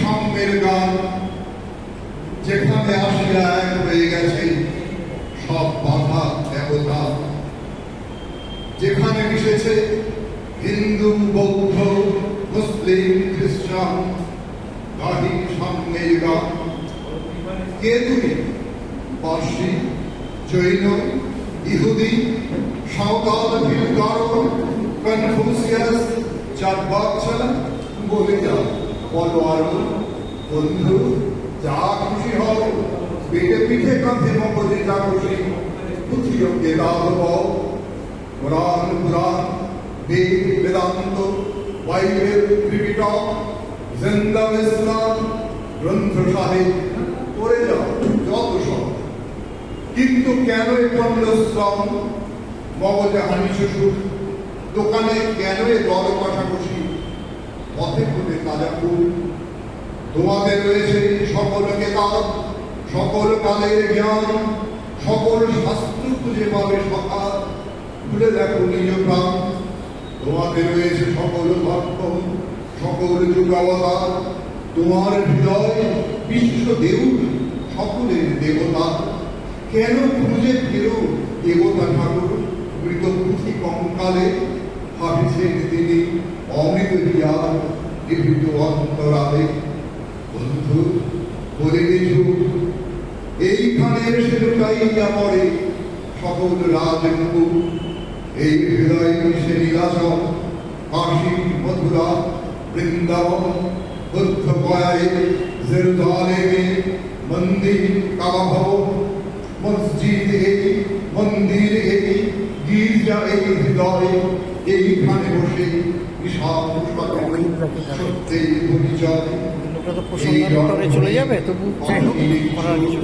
সাম্যের গান যেখানে আসিয়া এক হয়ে গেছে সব বাধা, যেখানে মিশেছে হিন্দু, বৌদ্ধ, মুসলিম, খ্রিস্টান গাড়ি সাম্যের গান কে তুমি? পার্সি, জৈন, ইহুদি, সাঁওতাল, ভিলগার, কনফুসিয়াস চারবাকশাল বলে যাও। বলো বন্ধু, যা খুশি হও। পিঠে পিঠে কাঁধে মগজে যা খুশি পুথিও কেদার বও কোরআন পুরাণ বেদ, বেদান্ত, বাইবেল ত্রিপিটক জিন্দা ইসলাম, গ্রন্থ সাহেব করে যাও, যত সব। কিন্তু কেন এ পণ্ডশ্রম মগজে হানি শ্বশুর দোকানে কেন এ দর কষাকষি পথে ফুটে তাজা ফুল। তোমাদের রয়েছে সকল কেতাব, সকল কালের জ্ঞান, সকল শাস্ত্র খুঁজে পাবে সখা খুলে দেখো নিজ প্রাণ। তোমাদের রয়েছে সকল ধর্ম সকল যুগাবতার। তোমার হৃদয় বিশ্ব দেউল, সকলের দেবতা। কেন খুঁজে ফেরো দেবতা ঠাকুর? মৃত পুঁথি কঙ্কালে ভাবিছেন তিনি অমৃত বিয়ার নিভৃত অন্তরালে, বন্ধু, বলে কিছু। এইখানে এসে লুটাইয়া পড়ে সকল রাজমুকুট এই হৃদয় সে নীলাচল কাশী মথুরা, বৃন্দাবন, বুদ্ধ গয়ায়, জেরুজালেমে মন্দির কাবাভব মসজিদ এই, মন্দির এই, গির্জা এই হৃদয়ে এইখানে বসে বিশাল সত্যি পরিচয় লোকটা তো প্রসঙ্গের চলে যাবে তবু যাই হোক করার কিছু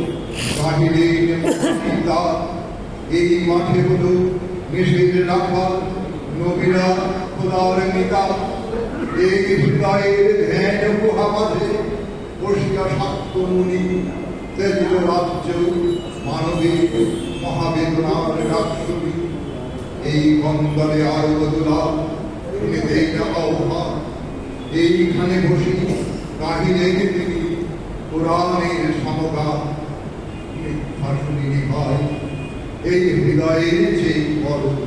এই মাঠে হলো নিষেধ রাখা নবীরা খোদার নেতা এই হৃদয়ের ধ্যান বসিয়া মুনি রাজ্য মহাবেদনার রাক্ষসী। এই বন্দরে আরও বদলা শুনিতে না। আহ্বান এইখানে বসি কাহিলেন তিনি পুরাণের সমকাল। মিথ্যা শুনিনি ভাই। এই হৃদয়ের মন্দির কামনা